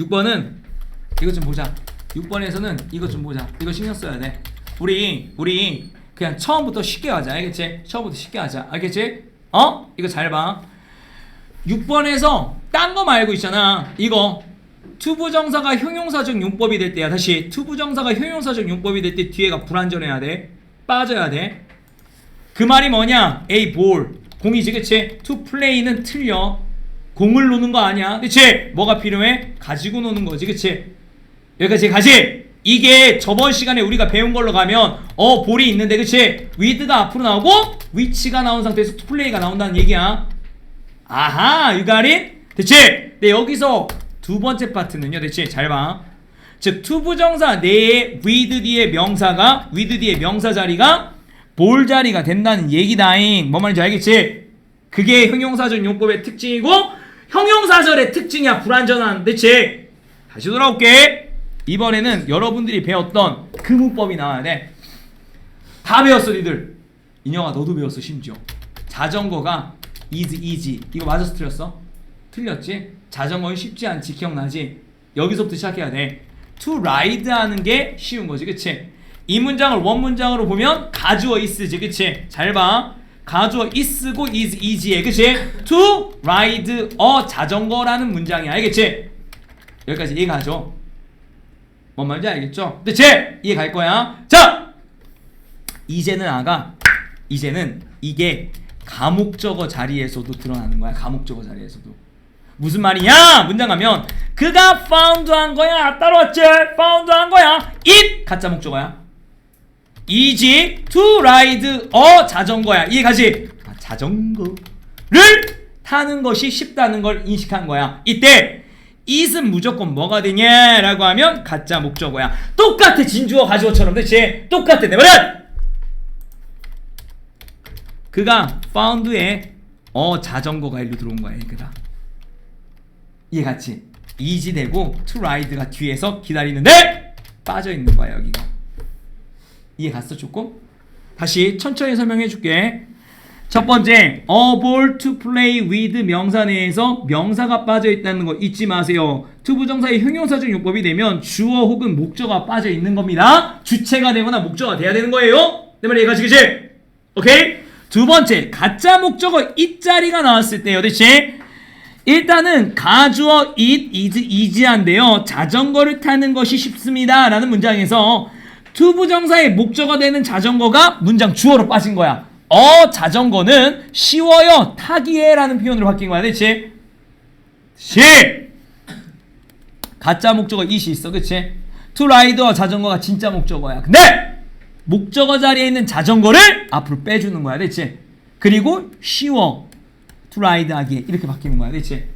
6번은 이것 좀 보자. 6번에서는 이것 좀 보자. 이거 신경 써야 돼. 우리 우리 그냥 처음부터 쉽게 하자. 알겠지? 처음부터 쉽게 하자. 알겠지? 어? 이거 잘 봐. 6번에서 딴 거 말고 있잖아. 이거 투부정사가 형용사적 용법이 될 때야. 다시 투부정사가 형용사적 용법이 될 때 뒤에가 불완전해야 돼. 빠져야 돼. 그 말이 뭐냐? A 볼 공이지 그치? to play는 틀려. 공을 노는 거 아니야. 그치? 뭐가 필요해? 가지고 노는 거지 그치? 여기까지 가지. 이게 저번 시간에 우리가 배운 걸로 가면 어 볼이 있는데 그치? with가 앞으로 나오고 which가 나온 상태에서 play가 나온다는 얘기야. 아하, it? 됐지? 네, 여기서 두 번째 파트는요, 됐지? 잘 봐. 즉, 투부정사 내에 with 뒤에 명사가, with 뒤에 명사 자리가 볼 자리가 된다는 얘기다잉. 뭔 말인지 알겠지? 그게 형용사절 용법의 특징이고, 형용사절의 특징이야, 불완전한. 됐지? 다시 돌아올게. 이번에는 여러분들이 배웠던 그 문법이 나와야 돼. 다 배웠어, 니들. 인영아, 너도 배웠어, 심지어. 자전거가 is easy. 이거 맞았어, 틀렸어? 틀렸지? 자전거는 쉽지 않지, 기억나지? 여기서부터 시작해야 돼. to ride 하는 게 쉬운 거지, 그치? 이 문장을 원 문장으로 보면 가주어 is지, 그치? 잘 봐. 가주어 is고 is easy해, 그치? to ride a 자전거라는 문장이야, 알겠지? 여기까지 이해가죠? 뭔 말인지 알겠죠? 그치? 이해 갈 거야. 자! 이제는 아가 이제는 이게 가목적어 자리에서도 드러나는 거야. 가목적어 자리에서도. 무슨 말이냐? 문장 가면 그가 found 한 거야. 따라왔지? found 한 거야. it 가짜 목적어야. Easy to a 자전거야. 이해가지? 아, 자전거를 타는 것이 쉽다는 걸 인식한 거야. 이때 it은 무조건 뭐가 되냐라고 하면 가짜 목적어야. 똑같아 진주어 가주어처럼 그렇지? 똑같아 내 말은 그가 found에 어 자전거가 일로 들어온 거야 그다 이해 같이 easy 되고 to ride가 뒤에서 기다리는데 빠져 있는 거야 여기가 이해 갔어 조금? 다시 천천히 설명해 줄게. 첫 번째 able to play with 명사 내에서 명사가 빠져 있다는 거 잊지 마세요. 투부정사의 형용사적 용법이 되면 주어 혹은 목적어가 빠져 있는 겁니다. 주체가 되거나 목적어가 돼야 되는 거예요. 내 말이 이해가지 그치? 오케이? 두 번째 가짜 목적어 it 자리가 나왔을 때요 대체 일단은 가주어 it is easy한데요. 자전거를 타는 것이 쉽습니다. 라는 문장에서 투부정사의 목적어 되는 자전거가 문장 주어로 빠진 거야. 어 자전거는 쉬워요 타기에 라는 표현으로 바뀐 거야. 대체 시! 가짜 목적어 it이 있어. 그치? To ride와 자전거가 진짜 목적어야. 근데 목적어 자리에 있는 자전거를 앞으로 빼주는 거야, 대체. 그리고 쉬워, to ride 하기에 이렇게 바뀌는 거야, 대체.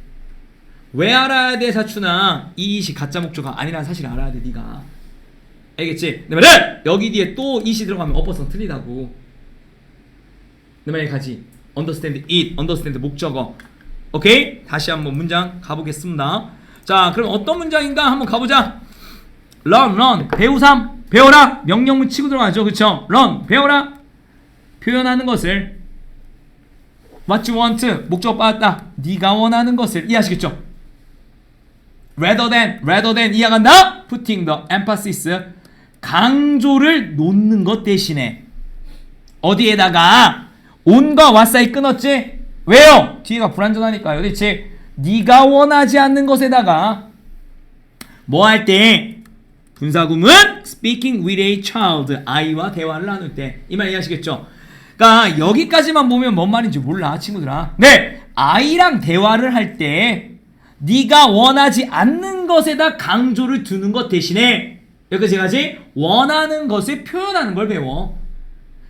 왜 알아야 돼, 사춘아? 이 it이 가짜 목적어가 아니라는 사실을 알아야 돼, 네가. 알겠지? 내 말은 여기 뒤에 또 it이 들어가면 어퍼성 틀리다고. 내 말이 가지. understand it, understand 목적어. 오케이? 다시 한번 문장 가보겠습니다. 자, 그럼 어떤 문장인가 한번 가보자. run, run, 배우삼, 배워라. 명령문 치고 들어가죠, 그쵸? run, 배워라. 표현하는 것을 what you want, 목적어 빠졌다. 네가 원하는 것을 이해하시겠죠? rather than, rather than 이해간다? putting the emphasis, 강조를 놓는 것 대신에 어디에다가 on과 what 사이 끊었지? 왜요? 뒤가 불안전하니까요. 대체 네가 원하지 않는 것에다가 뭐 할 때 분사구문 speaking with a child 아이와 대화를 나눌 때 이 말 이해하시겠죠? 그러니까 여기까지만 보면 뭔 말인지 몰라 친구들아. 네 아이랑 대화를 할 때 네가 원하지 않는 것에다 강조를 두는 것 대신에 여기까지 원하는 것을 표현하는 걸 배워.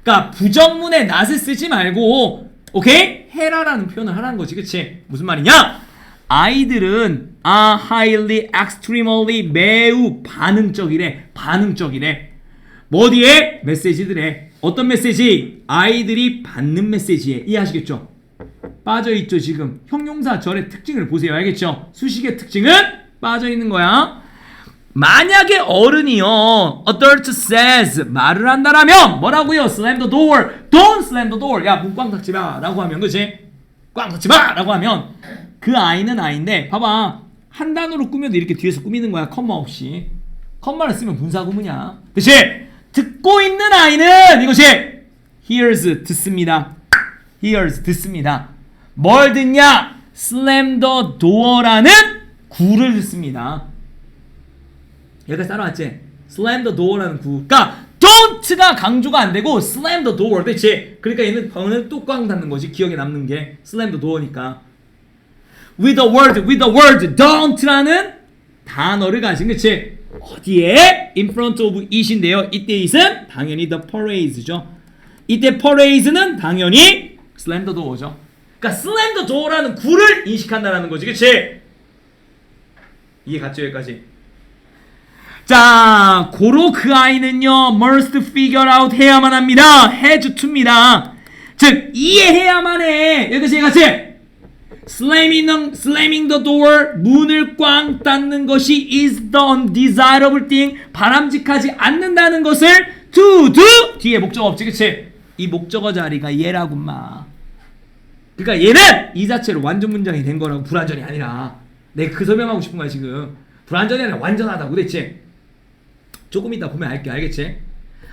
그러니까 부정문에 not을 쓰지 말고 오케이 해라라는 표현을 하라는 거지, 그치? 무슨 말이냐? 아이들은 are highly, extremely 매우 반응적이래, 반응적이래. 뭐 어디에? 메시지들에. 어떤 메시지? 아이들이 받는 메시지에. 이해하시겠죠? 빠져있죠, 지금. 형용사 절의 특징을 보세요. 알겠죠? 수식의 특징은 빠져있는 거야. 만약에 어른이요 adult says 말을 한다라면 뭐라고요? slam the door. don't slam the door. 야 문 꽝 닫지 마. 라고 하면 그치? 꽝 닫지 마! 라고 하면 그 아이는 아이인데 봐봐. 한 단어로 꾸며도 이렇게 뒤에서 꾸미는 거야 컴마 없이. 컴마를 쓰면 분사 구문이야. 그치? 듣고 있는 아이는 이것이 hears 듣습니다. hears 듣습니다. 뭘 듣냐? slam the door라는 구를 듣습니다 여기까지 따라왔지? slam the door라는 구 그러니까 don't가 강조가 안 되고 slam the door 그치? 그러니까 얘는 방을 뚜껑 닫는 거지 기억에 남는 게 slam the door니까 with a word, with a word, don't라는 단어를 가진 그치? 어디에? in front of it인데요. 이때 it은 당연히 the parade죠. 이때 parade는 당연히 slam the door죠. 그러니까 slam the door라는 구를 인식한다라는 거지, 그치? 이해 갔죠 여기까지? 자, 고로 그 아이는요, must figure out 해야만 합니다. has to입니다. 즉, 이해해야만 해. 여기까지 같이. slamming, slamming the door 문을 꽝 닫는 것이 is the undesirable thing 바람직하지 않는다는 것을 to do 뒤에 목적어 없지 그치 이 목적어 자리가 얘라고 마 그러니까 얘는 이 자체로 완전 문장이 된 거라고 불완전이 아니라 내가 그 설명하고 싶은 거야 지금 불완전이 아니라 완전하다고 대체 조금 이따 보면 알게 알겠지?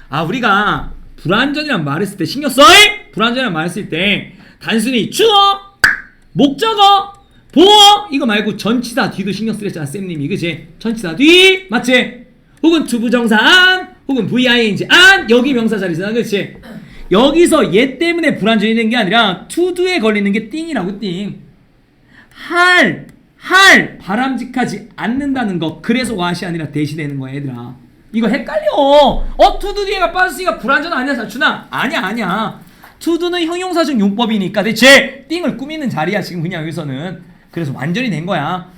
아 우리가 불완전이란 말했을 때 신경 써 불완전이란 말했을 때 단순히 주어 목적어 보어 이거 말고 전치사 뒤도 신경 쓰랬잖아 쌤님이. 그지 전치사 뒤 맞지? 혹은 투부정사 안 혹은 ving 안 여기 명사 자리잖아 그치? 여기서 얘 때문에 불안전이 된게 아니라 투두에 걸리는 게 띵이라고 띵 할 할 바람직하지 않는다는 거. 그래서 와시 아니라 대시되는 거야 얘들아 이거 헷갈려. 어 투두 뒤에가 빠졌으니까 불안전 아니야 사춘아? 아니야 아니야. 투두는 형용사적 용법이니까 대체 띵을 꾸미는 자리야 지금 그냥 여기서는. 그래서 완전히 된 거야.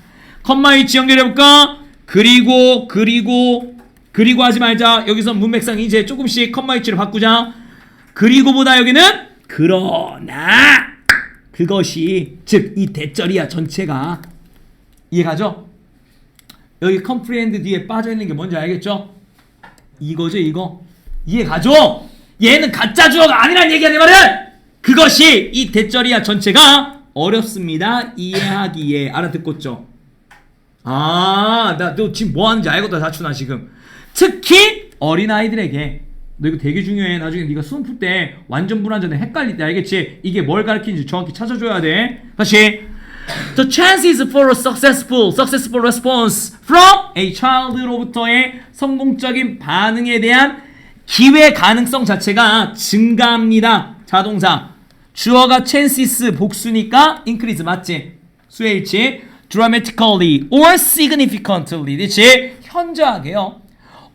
컴마 위치 연결해볼까? 그리고 그리고 그리고 하지 말자. 여기서 문맥상 이제 조금씩 컴마 위치를 바꾸자. 그리고보다 여기는 그러나 그것이 즉 이 대절이야 전체가. 이해가죠? 여기 comprehend 뒤에 빠져 있는 게 뭔지 알겠죠? 이거죠 이거? 이해 가죠? 얘는 가짜 주어가 아니란 얘기야 내 말은! 그것이 이 대절이야 전체가 어렵습니다. 이해하기에. 알아듣겠죠? 아나 너 지금 뭐 하는지 알겠다 사춘아 지금. 특히 어린아이들에게. 너 이거 되게 중요해. 나중에 네가 수능 풀 때 완전 불안전해 헷갈릴 때 알겠지? 이게 뭘 가르치는지 정확히 찾아줘야 돼. 다시 The chances for a successful, successful response from a child로부터의 성공적인 반응에 대한 기회 가능성 자체가 증가합니다. 자동사. 주어가 chances 복수니까 increase 맞지? 수의 일치. dramatically or significantly. 그치? 현저하게요.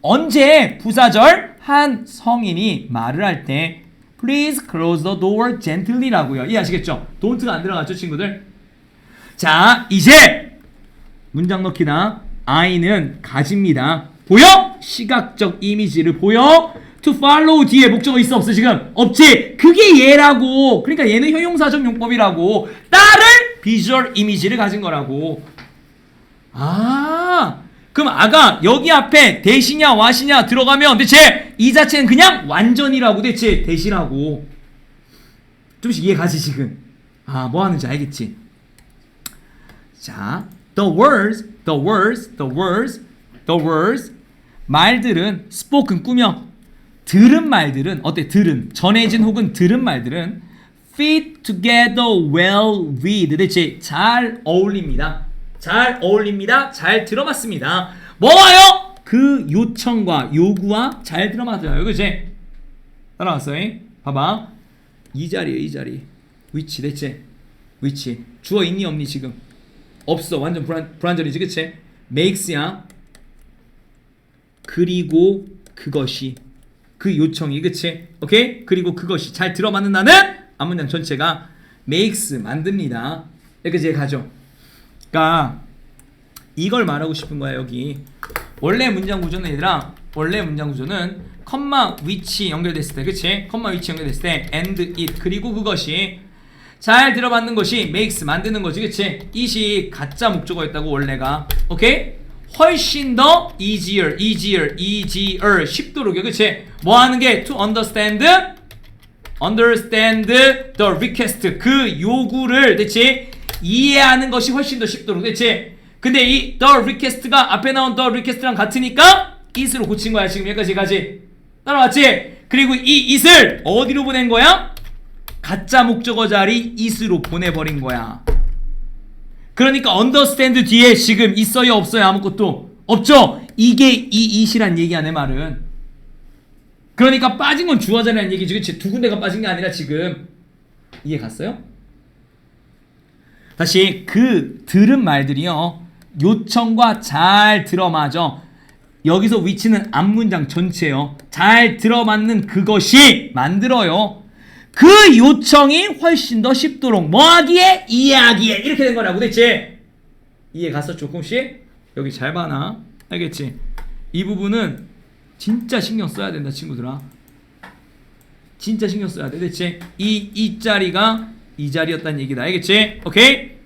언제 부사절 한 성인이 말을 할 때 please close the door gently라고요. 이해하시겠죠? don't가 안 들어갔죠, 친구들? 자, 이제 문장 넣기나 I는 가집니다. 보여? 시각적 이미지를 보여? To follow 뒤에 목적어 있어 없어 지금? 없지? 그게 얘라고. 그러니까 얘는 형용사적 용법이라고. 따를 비주얼 이미지를 가진 거라고. 아, 그럼 아가 여기 앞에 대시냐 와시냐 들어가면 대체 이 자체는 그냥 완전이라고 대체 대시라고. 좀씩 이해 가지 지금. 아, 뭐 하는지 알겠지? 자, the words, the words, the words, the words 말들은 spoken 꾸며 들은 말들은 어때? 들은 전해진 혹은 들은 말들은 fit together well with 대체 잘 어울립니다. 잘 어울립니다. 잘 들어맞습니다. 뭐와요? 그 요청과 요구와 잘 들어맞아요. 그지? 따라왔어요. 봐봐. 이 자리에 이 자리. 위치 대체. 위치. 주어 있니 없니 지금? 없어. 완전 불안, 불안전이지. 그치? makes야. 그리고 그것이. 그 요청이. 그치? 오케이? 그리고 그것이 잘 들어맞는다는 앞문장 전체가 makes 만듭니다. 여기까지 가죠. 그러니까 이걸 말하고 싶은 거야 여기. 원래 문장 구조는 얘들아. 원래 문장 구조는 컴마 위치 연결됐을 때, 그치? 컴마 위치 연결됐을 때 and it 그리고 그것이 잘 들어맞는 것이 makes 만드는 거지, 그치? it이 가짜 목적어였다고 원래가, 오케이? 훨씬 더 easier, easier, easier 쉽도록요, 그치? 뭐 하는 게 to understand, understand the request 그 요구를, 그치? 이해하는 것이 훨씬 더 쉽도록, 그치? 근데 이 the request가 앞에 나온 the request랑 같으니까 it으로 고친 거야 지금 여기까지까지 따라왔지? 그리고 이 it을 어디로 보낸 거야? 가짜 목적어 자리 it으로 보내버린 거야. 그러니까 understand 뒤에 지금 있어요 없어요 아무것도 없죠? 이게 이 it이란 얘기야 내 말은. 그러니까 빠진 건 주어 자리라는 얘기지. 그치? 두 군데가 빠진 게 아니라 지금. 이해 갔어요? 다시 그 들은 말들이요. 요청과 잘 들어맞아. 여기서 위치는 앞문장 전체요. 잘 들어맞는 그것이 만들어요 그 요청이 훨씬 더 쉽도록 뭐하기에? 이해하기에. 이렇게 된 거라고. 대체 이해 갔어 조금씩 여기 잘 봐나 알겠지? 이 부분은 진짜 신경 써야 된다 친구들아. 진짜 신경 써야 돼. 대체 이이 자리가 이 자리였다는 얘기다. 알겠지? 오케이